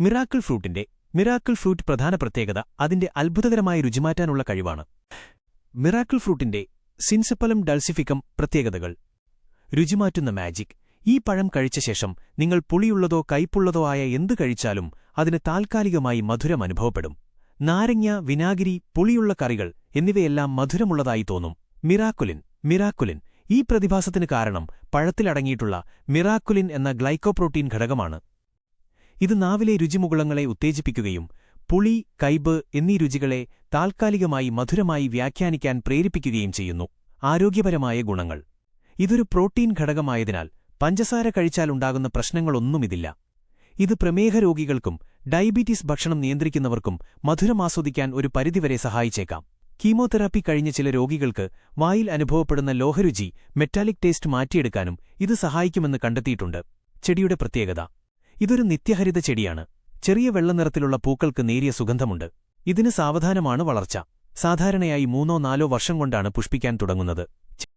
Miracle ഫ്രൂട്ടിന്റെ miracle fruit പ്രധാന പ്രത്യേകത അതിന്റെ അത്ഭുതകരമായ രുചിമാറ്റാനുള്ള കഴിവാണ്. മിറാക്കിൾ ഫ്രൂട്ടിന്റെ സിൻസപ്പലം ഡൾസിഫിക്കം പ്രത്യേകതകൾ. രുചിമാറ്റുന്ന മാജിക്. ഈ പഴം കഴിച്ച ശേഷം നിങ്ങൾ പുളിയുള്ളതോ കയ്പുള്ളതോ ആയ എന്തു കഴിച്ചാലും അതിന് താൽക്കാലികമായി മധുരം അനുഭവപ്പെടും. നാരങ്ങ വിനാഗിരി പുളിയുള്ള കറികൾ എന്നിവയെല്ലാം മധുരമുള്ളതായി തോന്നും. മിറാക്കുലിൻ മിറാക്കുലിൻ. ഈ പ്രതിഭാസത്തിന് കാരണം പഴത്തിലടങ്ങിയിട്ടുള്ള മിറാക്കുലിൻ എന്ന ഗ്ലൈക്കോപ്രോട്ടീൻ ഘടകമാണ്. ഇത് നാവിലെ രുചിമുകുളങ്ങളെ ഉത്തേജിപ്പിക്കുകയും പുളി കൈബ് എന്നീ രുചികളെ താൽക്കാലികമായി മധുരമായി വ്യാഖ്യാനിക്കാൻ പ്രേരിപ്പിക്കുകയും ചെയ്യുന്നു. ആരോഗ്യപരമായ ഗുണങ്ങൾ. ഇതൊരു പ്രോട്ടീൻ ഘടകമായതിനാൽ പഞ്ചസാര കഴിച്ചാലുണ്ടാകുന്ന പ്രശ്നങ്ങളൊന്നുമിതില്ല. ഇത് പ്രമേഹ രോഗികൾക്കും ഡയബറ്റീസ് ഭക്ഷണം നിയന്ത്രിക്കുന്നവർക്കും മധുരം ആസ്വദിക്കാൻ ഒരു പരിധിവരെ സഹായിച്ചേക്കാം. കീമോതെറാപ്പി കഴിഞ്ഞ ചില രോഗികൾക്ക് വായിൽ അനുഭവപ്പെടുന്ന ലോഹരുചി മെറ്റാലിക് ടേസ്റ്റ് മാറ്റിയെടുക്കാനും ഇത് സഹായിക്കുമെന്ന് കണ്ടെത്തിയിട്ടുണ്ട്. ചെടിയുടെ പ്രത്യേകത. ഇതൊരു നിത്യഹരിത ചെടിയാണ്. ചെറിയ വെള്ളനിറത്തിലുള്ള പൂക്കൾക്ക് നേരിയ സുഗന്ധമുണ്ട്. ഇതിന് സാവധാനമാണ് വളർച്ച. സാധാരണയായി മൂന്നോ നാലോ വർഷം കൊണ്ടാണ് പുഷ്പിക്കാൻ തുടങ്ങുന്നത്.